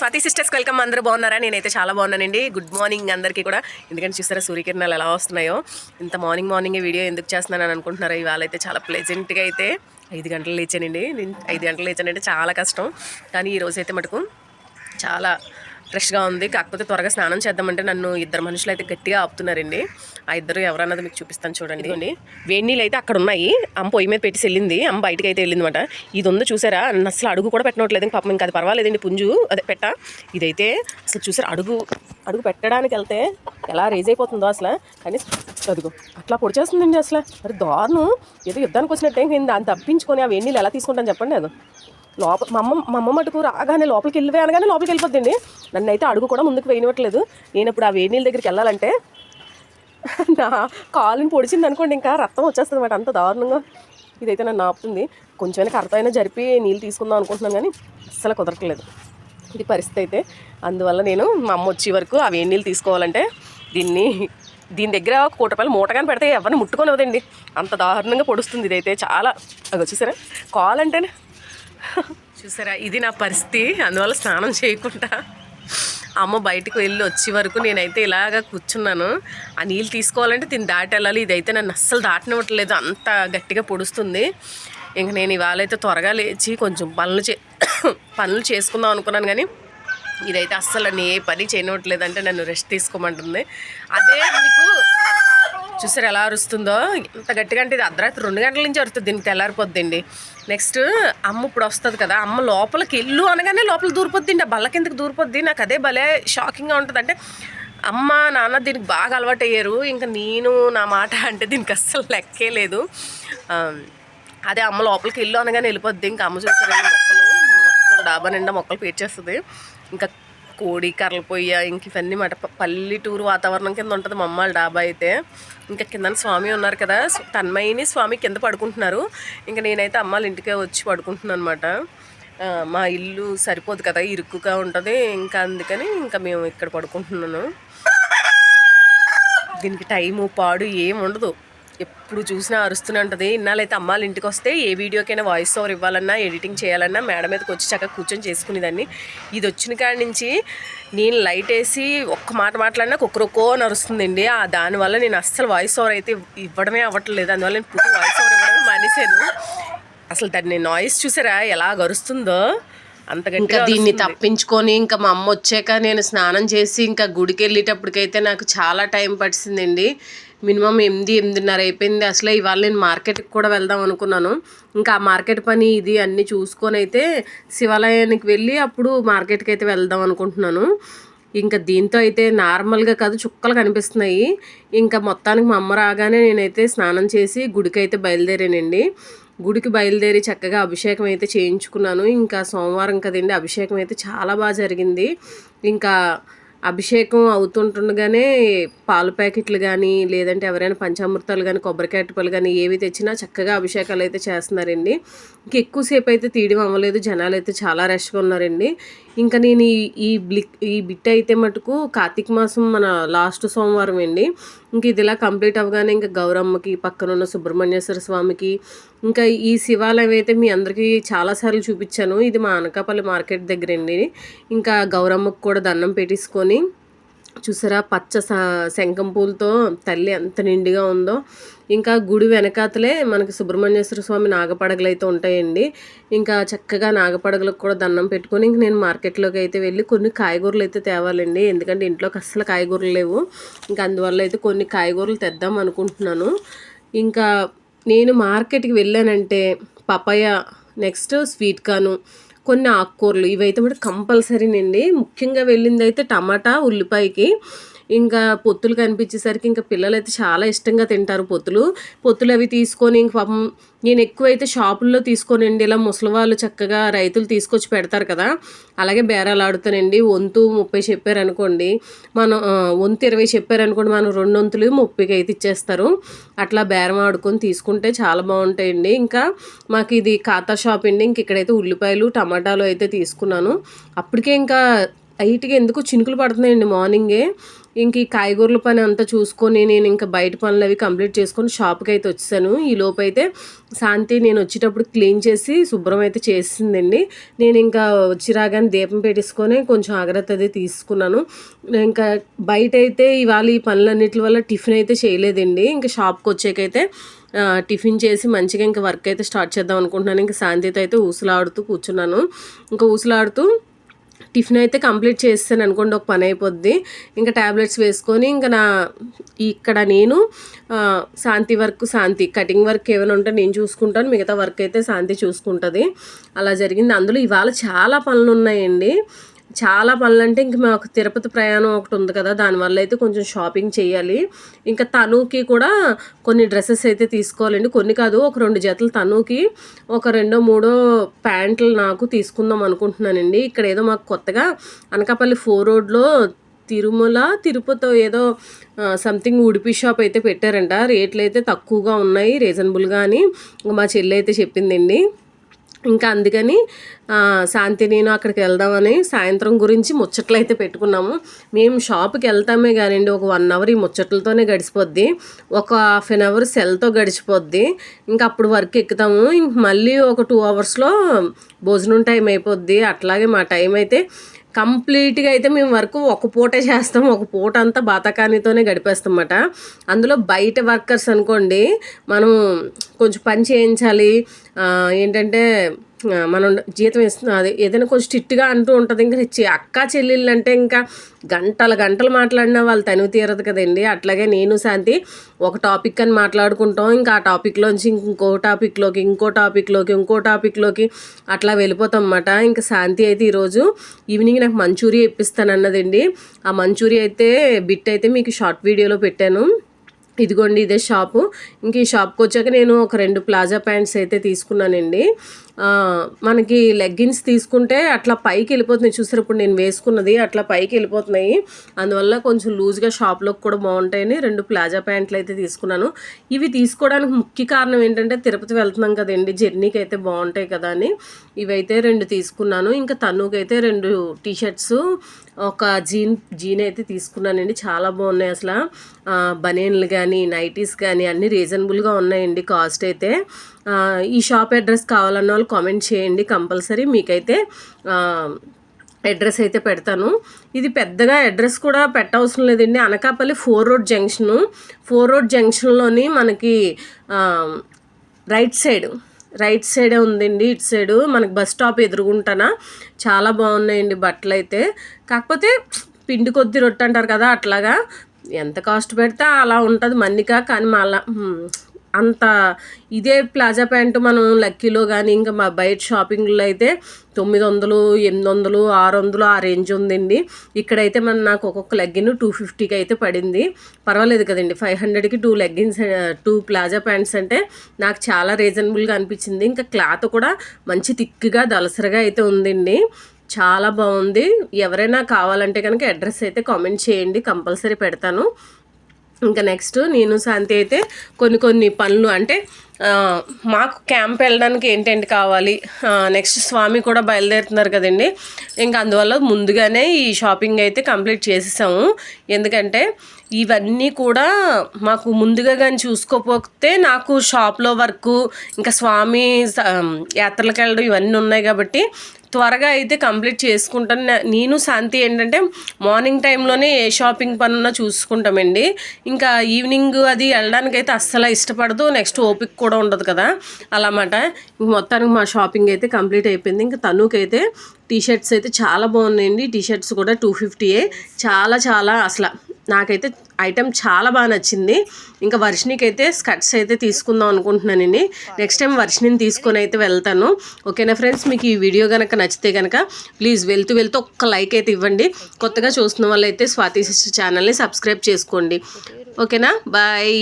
Swathi sisters welcome. అందరూ బాగున్నారా? నేనైతే చాలా బాగున్నానండి. గుడ్ మార్నింగ్ అందరికీ కూడా. ఎందుకంటే చూసారా సూర్యకిరణాలు ఎలా వస్తున్నాయో? ఇంత మార్నింగ్ మార్నింగ్ వీడియో ఎందుకు చేస్తున్నానని అనుకుంటున్నారా ఇవాళ అయితే చాలా ప్లెజెంట్గా అయితే ఐదు గంటలు లేచానండి. నేను ఐదు గంటలు లేచానంటే చాలా కష్టం. కానీ ఈరోజైతే అయితే మటుకు చాలా ఫ్రెష్గా ఉంది. కాకపోతే త్వరగా స్నానం చేద్దామంటే నన్ను ఇద్దరు మనుషులు అయితే గట్టిగా ఆపుతున్నారండి. ఆ ఇద్దరు ఎవరన్నది మీకు చూపిస్తాను చూడండి. ఇదిగోండి. వేడి నీళ్ళు అయితే అక్కడ ఉన్నాయి. అమ్మ పొయ్యి మీద పెట్టి వెళ్ళింది. అమ్మ బయటకి అయితే వెళ్ళిందన్నమాట. ఇది ఉందో చూసారా? అసలు అడుగు కూడా పెట్టనట్లేదు. పాపం ఇంకా అది పర్వాలేదండి పుంజు. అదే పెట్ట. ఇదైతే అసలు చూసారా? అడుగు అడుగు పెట్టడానికి వెళ్తే ఎలా రేజ్ అయిపోతుందో అసలు. కానీ చదువు అట్లా పొడి చేస్తుందండి అసలు. మరి దారుణం. ఏదో యుద్ధానికి వచ్చినట్టే నేను దాన్ని తప్పించుకొని ఆ వేడి నీళ్ళు ఎలా తీసుకుంటాను చెప్పండి అది లోపల మా అమ్మ మా అమ్మ మటుకు రాగానే లోపలికి వెళ్ళిపోయి అనగానే లోపలికి వెళ్ళిపోద్దండి. నన్ను అయితే అడుగు కూడా ముందుకు వేయనివ్వట్లేదు. నేను ఇప్పుడు ఆ వేడి నీళ్ళ దగ్గరికి వెళ్ళాలంటే నా కాలుని పొడిచింది అనుకోండి ఇంకా రక్తం వచ్చేస్తుంది అన్నమాట. అంత దారుణంగా ఇదైతే నన్ను ఆపుతుంది. కొంచెమైనా అర్థమైనా జరిపి నీళ్ళు తీసుకుందాం అనుకుంటున్నాను కానీ అస్సలు కుదరట్లేదు. ఇది పరిస్థితి అయితే. అందువల్ల నేను మా అమ్మ వచ్చే వరకు ఆ వేడి నీళ్ళు తీసుకోవాలంటే దీన్ని దీని దగ్గర ఒక కోటి రూపాయలు మూటగాని పెడితే ఎవరిని ముట్టుకొని అంత దారుణంగా పొడుస్తుంది ఇదైతే. చాలా అది వచ్చేసారా కాల్ అంటేనే చూసారా? ఇది నా పరిస్థితి. అందువల్ల స్నానం చేయకుండా అమ్మ బయటకు వెళ్ళి వచ్చే వరకు నేనైతే ఇలాగ కూర్చున్నాను. ఆ నీళ్ళు తీసుకోవాలంటే దీన్ని దాటి వెళ్ళాలి. ఇదైతే నన్ను అస్సలు దాటనివ్వట్లేదు. అంత గట్టిగా పొడుస్తుంది. ఇంక నేను ఇవాళ అయితే త్వరగా లేచి కొంచెం పనులు చే పనులు చేసుకుందాం అనుకున్నాను కానీ ఇదైతే అస్సలు నేను ఏ పని చేయనివ్వట్లేదు అంటే నన్ను రెస్ట్ తీసుకోమంటుంది. అదే మీకు చూసారు ఎలా అరుస్తుందో? ఇంత గట్టిగా అంటే ఇది అర్ధరాత్రి రెండు గంటల నుంచి అరుస్తుంది దీనికి తెల్లారిపోద్దండి. నెక్స్ట్ అమ్మ ఇప్పుడు వస్తుంది కదా అమ్మ లోపలికి ఇల్లు అనగానే లోపల దూరిపోద్ది ఆ బల్ల కిందకి దూరిపోద్ది. నాకు అదే భలే షాకింగ్గా ఉంటుంది. అంటే అమ్మ నాన్న దీనికి బాగా అలవాటు అయ్యారు ఇంకా నేను నా మాట అంటే దీనికి అస్సలు లెక్కే లేదు. అదే అమ్మ లోపలికి ఇల్లు అనగానే వెళ్ళిపోద్ది. ఇంకా అమ్మ చూసారు మొక్కలు డాబా నిండా మొక్కలు పేర్చేస్తుంది. ఇంకా కోడి కర్రలు పొయ్య ఇంక ఇవన్నీ మాట. పల్లెటూరు వాతావరణం కింద ఉంటుంది మా అమ్మ డాబా అయితే. ఇంకా కింద స్వామి ఉన్నారు కదా. తన్మయిని స్వామి కింద పడుకుంటున్నారు. ఇంకా నేనైతే అమ్మ వాళ్ళ ఇంటికే వచ్చి పడుకుంటున్నాను అనమాట మా ఇల్లు సరిపోదు కదా ఇరుక్కుగా ఉంటుంది. ఇంకా అందుకని ఇంకా మేము ఇక్కడ పడుకుంటున్నాను. దీనికి టైము పాడు ఏముండదు ఉండదు. ఎప్పుడు చూసినా అరుస్తూనే ఉంటుంది ఇన్నాళ్ళైతే అమ్మాళ్ళ ఇంటికి వస్తే ఏ వీడియోకైనా వాయిస్ ఓవర్ ఇవ్వాలన్నా ఎడిటింగ్ చేయాలన్నా మేడ మీదకి వచ్చి చక్కగా కూర్చొని చేసుకునేదాన్ని. ఇది వచ్చిన కాడి నుంచి నేను లైట్ వేసి ఒక్క మాట మాట్లాడినా కుక్కరొక్కో అని అరుస్తుందండి ఆ దానివల్ల నేను అస్సలు వాయిస్ ఓవర్ అయితే ఇవ్వడమే అవ్వట్లేదు. అందువల్ల నేను పుట్టి వాయిస్ ఓవర్ ఇవ్వడమే మానేసాను అసలు దాన్ని నాయిస్ చూసారా? ఎలా గరుస్తుందో ఇంకా దీన్ని. తప్పించుకొని ఇంకా మా అమ్మ వచ్చాక నేను స్నానం చేసి ఇంకా గుడికి వెళ్ళేటప్పటికైతే నాకు చాలా టైం పట్టిందండి మినిమం ఎనిమిది ఎనిమిదిన్నర అయిపోయింది. అసలే ఇవాళ నేను మార్కెట్కి కూడా వెళ్దాం అనుకున్నాను. ఇంకా ఆ మార్కెట్ పని ఇది అన్నీ చూసుకొని అయితే శివాలయానికి వెళ్ళి అప్పుడు మార్కెట్కి అయితే వెళ్దాం అనుకుంటున్నాను. ఇంకా దీంతో అయితే నార్మల్గా కాదు చుక్కలు కనిపిస్తున్నాయి. ఇంకా మొత్తానికి మా అమ్మ రాగానే నేనైతే స్నానం చేసి గుడికి అయితే బయలుదేరానండి. గుడికి బయలుదేరి చక్కగా అభిషేకం అయితే చేయించుకున్నాను. ఇంకా సోమవారం కదండి అభిషేకం అయితే చాలా బాగా జరిగింది. ఇంకా అభిషేకం అవుతుంటుండగానే పాల ప్యాకెట్లు కానీ లేదంటే ఎవరైనా పంచామృతాలు కానీ కొబ్బరికాయ పళ్ళు కానీ ఏవి తెచ్చినా చక్కగా అభిషేకాలు అయితే చేస్తున్నారండి. ఇంక ఎక్కువసేపు అయితే తీయడం అవ్వలేదు. జనాలు అయితే చాలా రష్గా ఉన్నారండి. ఇంకా నేను ఈ ఈ బ్లిక్ ఈ బిట్ అయితే మటుకు కార్తీక మాసం మన లాస్ట్ సోమవారం అండి. ఇంక ఇది ఇలా కంప్లీట్ అవ్వగానే ఇంకా గౌరమ్మకి పక్కన ఉన్న సుబ్రహ్మణ్యేశ్వర స్వామికి ఇంకా ఈ శివాలయం అయితే మీ అందరికీ చాలాసార్లు చూపించాను. ఇది మా అనకాపల్లి మార్కెట్ దగ్గర అండి ఇంకా గౌరమ్మకు కూడా దండం పెట్టేసుకొని చూసారా పచ్చ శంఖం పూలతో తల్లి ఎంత నిండుగా ఉందో. ఇంకా గుడి వెనకాతలే మనకి సుబ్రహ్మణ్యేశ్వర స్వామి నాగపడగలు అయితే ఉంటాయండి. ఇంకా చక్కగా నాగపడగలకు కూడా దండం పెట్టుకొని ఇంక నేను మార్కెట్లోకి అయితే వెళ్ళి కొన్ని కాయగూరలు అయితే తేవాలండి. ఎందుకంటే ఇంట్లోకి అస్సలు కాయగూరలు లేవు. ఇంకా అందువల్ల అయితే కొన్ని కాయగూరలు తెద్దాం అనుకుంటున్నాను. ఇంకా నేను మార్కెట్కి వెళ్ళానంటే పపాయ నెక్స్ట్ స్వీట్ కాను కొన్ని ఆకుకూరలు ఇవైతే కూడా కంపల్సరీనండి ముఖ్యంగా వెళ్ళింది అయితే టమాటా ఉల్లిపాయకి. ఇంకా పొత్తులు కనిపించేసరికి ఇంకా పిల్లలు అయితే చాలా ఇష్టంగా తింటారు పొత్తులు. పొత్తులు అవి తీసుకొని ఇంక పాపం నేను ఎక్కువైతే షాపుల్లో తీసుకోనండి ఇలా ముసలి వాళ్ళు చక్కగా రైతులు తీసుకొచ్చి పెడతారు కదా. అలాగే బేరాలు ఆడుతానండి. వంతు ముప్పై చెప్పారనుకోండి మనం వంతు ఇరవై చెప్పారనుకోండి మనం రెండు వంతులు ముప్పైకి అయితే ఇచ్చేస్తారు. అట్లా బేరం ఆడుకొని తీసుకుంటే చాలా బాగుంటాయండి. ఇంకా మాకు ఇది ఖాతా షాప్ అండి. ఇంక ఇక్కడైతే ఉల్లిపాయలు టమాటాలు అయితే తీసుకున్నాను. అప్పటికే ఇంకా లైట్గా ఎందుకు చినుకులు పడుతున్నాయండి మార్నింగే. ఇంక ఈ కాయగూరల పని అంతా చూసుకొని నేను ఇంకా బయట పనులు అవి కంప్లీట్ చేసుకొని షాప్కి అయితే వచ్చాను ఈ లోపు అయితే శాంతి నేను వచ్చేటప్పుడు క్లీన్ చేసి శుభ్రం అయితే చేసిందండి. నేను ఇంకా వచ్చి రాగానే దీపం పెట్టేసుకొని కొంచెం జాగ్రత్త అది తీసుకున్నాను. ఇంకా బయట అయితే ఇవాళ ఈ పనులన్నిటి వల్ల టిఫిన్ అయితే చేయలేదండి. ఇంకా షాప్కి వచ్చాకైతే టిఫిన్ చేసి మంచిగా ఇంకా వర్క్ అయితే స్టార్ట్ చేద్దాం అనుకుంటున్నాను. ఇంకా శాంతితో అయితే ఊసలాడుతూ కూర్చున్నాను. ఇంకా ఊసలాడుతూ టిఫిన్ అయితే కంప్లీట్ చేస్తాను అనుకోండి ఒక పని అయిపోద్ది. ఇంకా ట్యాబ్లెట్స్ వేసుకొని ఇంకా నా ఇక్కడ నేను Shanti work Shanti cutting work ఏమైనా ఉంటే నేను చూసుకుంటాను. మిగతా వర్క్ అయితే శాంతి చూసుకుంటుంది. అలా జరిగింది. అందులో ఇవాళ చాలా పనులు ఉన్నాయండి. చాలా పనులు అంటే ఇంక మాకు తిరుపతి ప్రయాణం ఒకటి ఉంది కదా దానివల్ల అయితే కొంచెం షాపింగ్ చేయాలి. ఇంకా తనుకి కూడా కొన్ని డ్రెస్సెస్ అయితే తీసుకోవాలండి. కొన్ని కాదు ఒక రెండు జతలు తనుకి ఒక రెండో మూడో ప్యాంట్లు నాకు తీసుకుందాం అనుకుంటున్నానండి. ఇక్కడ ఏదో మాకు కొత్తగా అనకాపల్లి ఫోర్ రోడ్లో తిరుమల తిరుపతి ఏదో సంథింగ్ ఉడిపి షాప్ అయితే పెట్టారంట. రేట్లు అయితే తక్కువగా ఉన్నాయి రీజనబుల్గా అని మా చెల్లి అయితే చెప్పిందండి. ఇంకా అందుకని శాంతి నేను అక్కడికి వెళ్దామని సాయంత్రం గురించి ముచ్చట్లు అయితే పెట్టుకున్నాము. మేము షాప్కి వెళ్తామే కానివ్వండి ఒక వన్ అవర్ ఈ ముచ్చట్లతోనే గడిచిపోద్ది. ఒక హాఫ్ అన్ అవర్ సెల్తో గడిచిపోద్ది. ఇంకా అప్పుడు వర్క్ ఎక్కుతాము. ఇంక మళ్ళీ ఒక టూ అవర్స్లో భోజనం టైం అయిపోద్ది. అట్లాగే మా టైం అయితే కంప్లీట్గా అయితే మేము వర్క్ ఒక పూటే చేస్తాం. ఒక పూట అంతా బాతకానితోనే గడిపేస్తాం అందులో బయట వర్కర్స్ అనుకోండి మనం కొంచెం పని చేయించాలి. ఏంటంటే మనం జీతం ఇస్తున్నాం అది ఏదైనా కొంచెం స్ట్రిక్ట్గా అంటూ ఉంటుంది. ఇంకా చి- అక్క చెల్లెళ్ళు అంటే ఇంకా గంటల గంటలు మాట్లాడినా వాళ్ళు తనివి తీరదు కదండి. అట్లాగే నేను శాంతి ఒక టాపిక్ అని మాట్లాడుకుంటాం. ఇంకా ఆ టాపిక్లోంచి ఇంకో టాపిక్లోకి ఇంకో టాపిక్లోకి ఇంకో టాపిక్లోకి అట్లా వెళ్ళిపోతాం అన్నమాట ఇంకా శాంతి అయితే ఈరోజు ఈవినింగ్ నాకు మంచూరియా ఇప్పిస్తాను అన్నదండి ఆ మంచూరియా అయితే బిట్ అయితే మీకు షార్ట్ వీడియోలో పెట్టాను. ఇదిగోండి ఇదే షాపు. ఇంక ఈ షాప్కి వచ్చాక నేను ఒక రెండు ప్లాజా ప్యాంట్స్ అయితే తీసుకున్నానండి. మనకి లెగ్గిన్స్ తీసుకుంటే అట్లా పైకి వెళ్ళిపోతున్నాయి. చూసారు ఇప్పుడు నేను వేసుకున్నది అట్లా పైకి వెళ్ళిపోతున్నాయి. అందువల్ల కొంచెం లూజ్గా షాప్లోకి కూడా బాగుంటాయని రెండు ప్లాజా ప్యాంట్లు అయితే తీసుకున్నాను. ఇవి తీసుకోవడానికి ముఖ్య కారణం ఏంటంటే తిరుపతి వెళ్తున్నాం కదండి. జర్నీకి అయితే బాగుంటాయి కదా అని ఇవైతే రెండు తీసుకున్నాను. ఇంకా తన్నుకైతే రెండు టీ షర్ట్స్ ఒక జీన్ జీన్ అయితే తీసుకున్నానండి. చాలా బాగున్నాయి అసలు. బనేన్లు కానీ కానీ నైటీస్ కానీ అన్నీ రీజనబుల్గా ఉన్నాయండి కాస్ట్ అయితే. ఈ షాప్ అడ్రస్ కావాలన్న వాళ్ళు కామెంట్ చేయండి కంపల్సరీ. మీకైతే అడ్రస్ అయితే పెడతాను. ఇది పెద్దగా అడ్రస్ కూడా పెట్టవసరం లేదండి. Anakapalli four road junction. Four road జంక్షన్లోని మనకి రైట్ సైడ్ రైట్ సైడే ఉందండి. ఇటు సైడు మనకి బస్ స్టాప్ ఎదురుగుంటానా. చాలా బాగున్నాయండి బట్టలు అయితే కాకపోతే పిండి కొద్ది రొట్టె అంటారు కదా అట్లాగా. ఎంత కాస్ట్ పెడితే అలా ఉంటుంది మన్నిక కానీ మళ్ళా అంత ఇదే ప్లాజా ప్యాంటు మనం లక్కీలో కానీ ఇంకా మా బయట షాపింగ్లో అయితే తొమ్మిది వందలు ఎనిమిది వందలు ఆరు వందలు ఆ రేంజ్ ఉందండి. ఇక్కడైతే మన నాకు ఒక్కొక్క లెగ్గిన్ టూ ఫిఫ్టీకి అయితే పడింది. పర్వాలేదు కదండి ఫైవ్ హండ్రెడ్కి two leggings two palazzo pants అంటే నాకు చాలా రీజనబుల్గా అనిపించింది. ఇంకా క్లాత్ కూడా మంచి థిక్గా దలసరగా అయితే ఉందండి. చాలా బాగుంది. ఎవరైనా కావాలంటే కనుక అడ్రస్ అయితే కామెంట్ చేయండి. కంపల్సరీ పెడతాను. ఇంకా నెక్స్ట్ నేను శాంతి అయితే కొన్ని కొన్ని పనులు అంటే మాకు క్యాంప్ వెళ్ళడానికి ఏంటేంటి కావాలి? నెక్స్ట్ స్వామి కూడా బయలుదేరుతున్నారు కదండి. ఇంకా అందువల్ల ముందుగానే ఈ షాపింగ్ అయితే కంప్లీట్ చేసేసాము. ఎందుకంటే ఇవన్నీ కూడా మాకు ముందుగా కానీ చూసుకోకపోతే నాకు షాప్లో వర్క్ ఇంకా స్వామి యాత్రలకు వెళ్ళడం ఇవన్నీ ఉన్నాయి కాబట్టి త్వరగా అయితే కంప్లీట్ చేసుకుంటాను. నేను శాంతి ఏంటంటే మార్నింగ్ టైంలోనే ఏ షాపింగ్ పనున్నా చూసుకుంటామండి. ఇంకా ఈవినింగ్ అది వెళ్ళడానికి అయితే అస్సలు ఇష్టపడదు. నెక్స్ట్ ఓపిక కూడా ఉండదు కదా. అలా అన్నమాట మొత్తానికి మా షాపింగ్ అయితే కంప్లీట్ అయిపోయింది. ఇంకా తనుకైతే టీ షర్ట్స్ అయితే చాలా బాగున్నాయండి. టీ షర్ట్స్ కూడా టూ ఫిఫ్టీయే. చాలా చాలా అసలు నాకైతే ఐటెం చాలా బాగా నచ్చింది. ఇంకా వర్షినికి అయితే స్కర్ట్స్ అయితే తీసుకుందాం అనుకుంటున్నానండి నెక్స్ట్ టైం వర్షిని తీసుకొని అయితే వెళ్తాను. ఓకేనా ఫ్రెండ్స్? మీకు ఈ వీడియో కనుక నచ్చితే కనుక ప్లీజ్ వెళ్తూ వెళ్తూ ఒక్క లైక్ అయితే ఇవ్వండి. కొత్తగా చూస్తున్న వాళ్ళైతే స్వాతి సిస్టర్ ఛానల్ని సబ్స్క్రైబ్ చేసుకోండి. ఓకేనా? బాయ్.